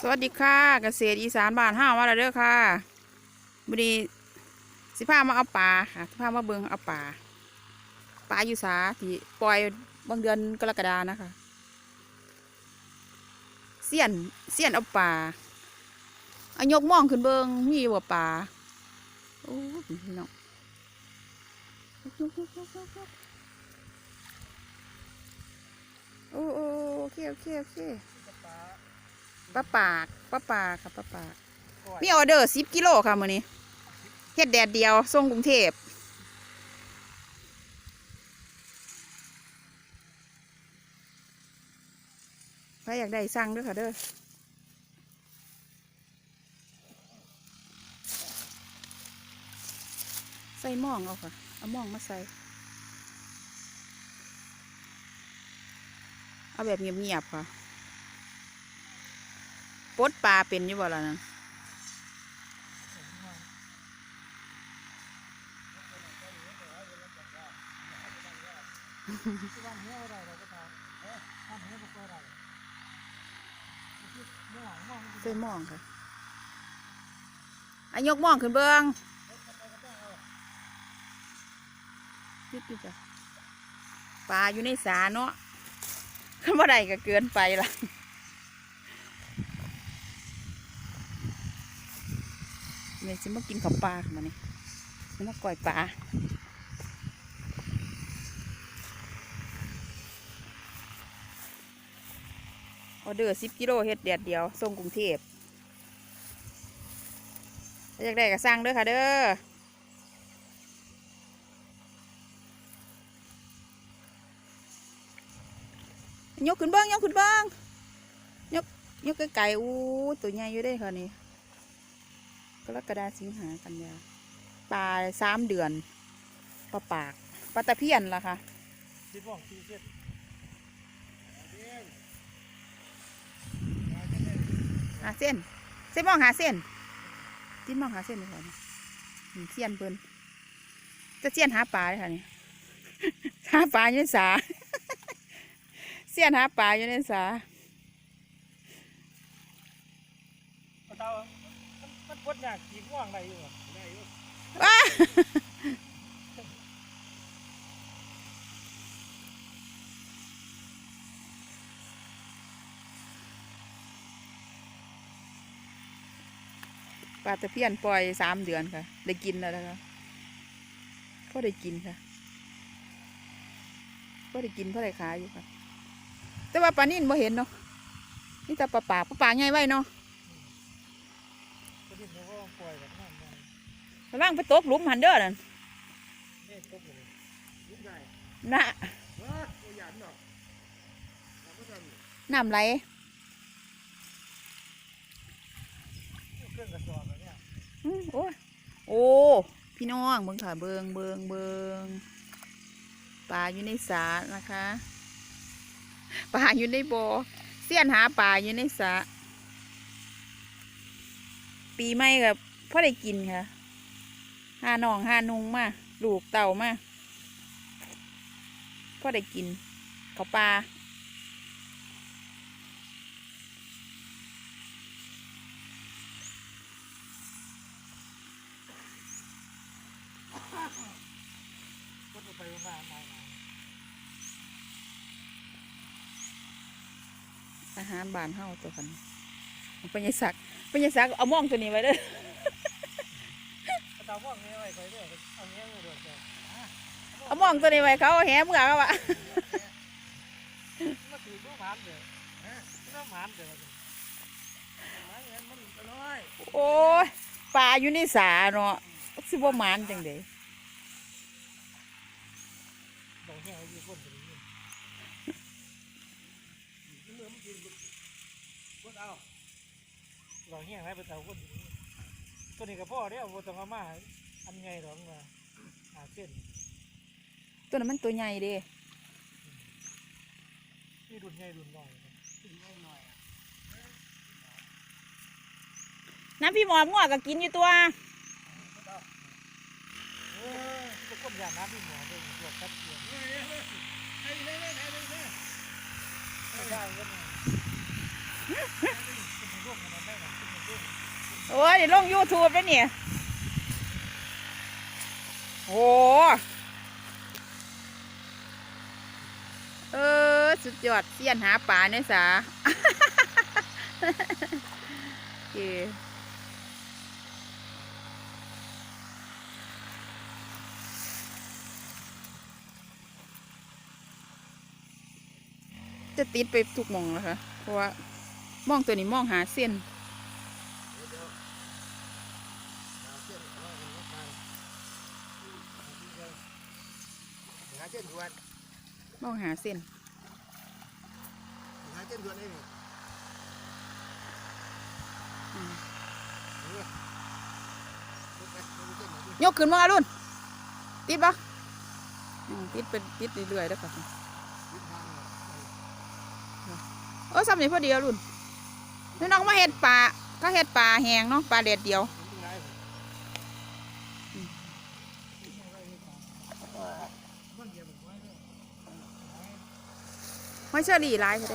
สวัสดีค่ะ เกษตรอีสานบ้านห้ามาแล้วเด้อค่ะบุรีสิพามาเอาปลาค่ะสิพามาเบิงเอาปลาปลาอยู่สาที่ปล่อยบางเดือนกรกฎานะคะเสียนเสียนเอาปลาอายกมองขึ้นเบิงมีบ่ปลาโอ้ยพี่น้องยกยกยกยกยกยกโอ้โอ้โอเคโอเคโอเค ปลาปากปลาปากค่ะปลาปากมีออเดอร์สิบกิโลค่ะมื้อนี้เฮ็ดแดดเดียวส่งกรุงเทพถ้าอยากได้สั่งเด้วยค่ะเด้อใส่หม่องเอาค่ะ เอาหม่องมาใส่ เอาแบบเงียบๆค่ะ ปลดปลาเป็นอยู่บ่ล่ะนะใส่หมองค่ะอายกหมองขึ้นเบิงยึดอยู่จ้ะปลาอยู่ในสาเนาะขึ้นบ่ได้ก็เกินไปละ เนี่ยสิมากินข้าวปลาค่ะมานี่สิมาก่อยปลาออเดอร์สิบกิโลเฮ็ดแดดเดียวส่งกรุงเทพอยากได้ก็สั่งเด้อค่ะเด้อยกขึ้นเบ้างยกขึ้นเบ้างยกยกไกลๆอู้ตัวใหญ่อยู่ได้ค่ะนี่ กรกฎาสิงหากันยาปลาสามเดือนปลาปากปลาตะเพียนล่ะคะสิบสองสี่เจ็ดหาเส้นเส้นมองหาเส้นจิ้นมองหาเส้นเลยค่ะนี่นี่เสียนเพิ่นจะเสียนหาปลาเลยค่ะนี่หาปลาอยู่ในสาเสียนหาปลาอยู่ในสาเอาเตา มันมันปวดยากขีดง่วงได้อยู่อะได้อยู่ว้าปลาตะเพียนปล่อยสามเดือนค่ะ ได้กินแล้วนะคะพ่อได้กินค่ะพ่อได้กินพ่อได้ขายอยู่ค่ะ แต่ว่าปลานิ่นบ่เห็นเนาะนี่แต่ปลาปากปลาปากใหญ่ไว้เนาะตัวนี้มันก็ ปล่อยแบบนั้นได้ระวังไปตกหลุมหันเด้อนั่นเนี่ยตกอยู่เลยลุกได้นะเฮ้ยตัวใหญ่เนาะเราก็ทำน้ำไหลเครื่องกระสอบแบบเนี้ยอื้อโอ้ยโอ้พี่น้องเบิ่งค่ะเบิงเบิงเบิงปลาอยู่ในสระนะคะปลาอยู่ในบ่อเสี้ยนหาปลาอยู่ในสระ ปีใหม่กับพ่อได้กินค่ะหาน้องหานุงมาลูกเต่ามาพ่อได้กินเขาวปลาอาหารบานเฮาตัวกันปัญญาศักดิ ปัญญาศักดิ์เอาม่องตัวนี้ไว้เด้อเอาเตาว่างนี้ไว้ใส่ด้วยเอาเงี้ยมาด้วยจ้ะเอาม่องตัวนี้ไว้เขาเอาแหเมื่อเขาวะมาถือตัวหมานเดี๋ยวฮะตัวหมานเดี๋ยวหมานเงี้ยมันอร่อยโอ้ยปลาอยู่ในสาเนาะสิบ่หมานจังได บอกเงี้ยอยู่คนตัวนี้เมื่อมันกินคนเอา บอกเงี้ยให้ไปเตาคนตัวนี้กับพ่อเดี๋ยวบ่ต้องเอามาอันไงหรอกมาหาเส้นตัวนั้นมันตัวใหญ่เด้นี่รุ่นใหญ่รุ่นน้อยรุ่นน้อยน้อยน้ำพี่หมอบงัวก็กินอยู่ตัวเออทุกคนอย่ากน้ำพี่หมอด้วยตัวกัดเกียงให้เลยให้เลยให้เลยให้ได้กันร่นได้กขึ้นมาร่วง โอ้ยเดี๋ยวลงยูทูบแล้วเนี่ยโอ้เออ สุดยอดเสียนหาปลาเนี่ยสาโอเคจะติดไปทุกมองนะคะ เพราะว่า มองตัวนี้มองหาเส้นหาเส้นด่วนมองหาเส้นหาเส้นด่วนเองอืมนี่ลูกไดูเส้นหน่อยกขึ้นมารุ่นติดปะติดเป็นติดเรื่อยๆแล้วค่ะทิศทางเนี่ยเออสำเร็จพอดีแล้วรุ่น นี่น้องมาเห็ดปลาก็เห็ดปลาแหงเนาะปลาเด็ดเดียวไม่เดียวผมไว้เลยไม่เชอรี่ร้ายใช่ไหม